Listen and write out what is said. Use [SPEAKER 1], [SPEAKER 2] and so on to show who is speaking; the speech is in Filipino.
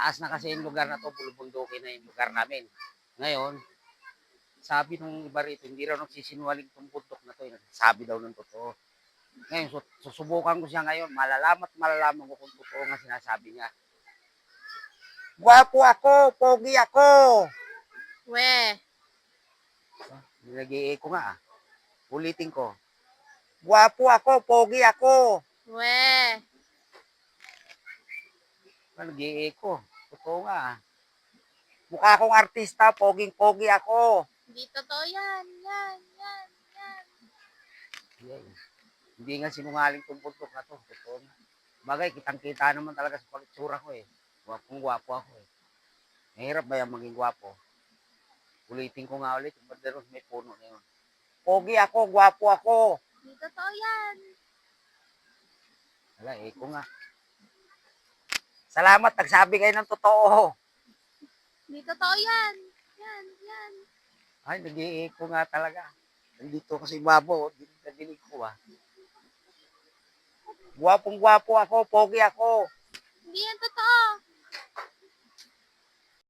[SPEAKER 1] taas na kasi yung lugar na to, bulubundukin na yung lugar namin. Ngayon, sabi nung iba rito, hindi raw nagsisinwaling itong bundok na to. Sabi daw ng totoo. Ngayon, su- susubukan ko siya ngayon. Malalaman at malalaman ko kung totoo nga sinasabi niya. Gwapo ako, pogi ako.
[SPEAKER 2] We.
[SPEAKER 1] Nag-i-echo nga ah. Ulitin ko. Gwapo ako, pogi ako.
[SPEAKER 2] We.
[SPEAKER 1] Nag-i-echo. Totoo nga. Mukha akong artista, poging-pogi ako.
[SPEAKER 2] Hindi totoo yan. Yan, yan, yan.
[SPEAKER 1] Yan. Hindi nga sinungaling tong bundok na to. Totoo nga. Bagay, kitang-kita naman talaga sa pagitsura ko eh. Gwapong gwapo ako eh. Mahirap ba yung maging gwapo? Ulitin ko nga ulit, yung banderos may puno na yun. Pogi ako, gwapo ako.
[SPEAKER 2] Hindi totoo yan.
[SPEAKER 1] Wala, eh ko nga. Salamat, nagsabi kayo ng totoo.
[SPEAKER 2] Hindi totoo yan. Yan, yan.
[SPEAKER 1] Ay, nag-i-echo nga talaga. Nandito kasi babo, dinig ko ah. Gwapong gwapo ako, pogi ako.
[SPEAKER 2] Hindi yan totoo.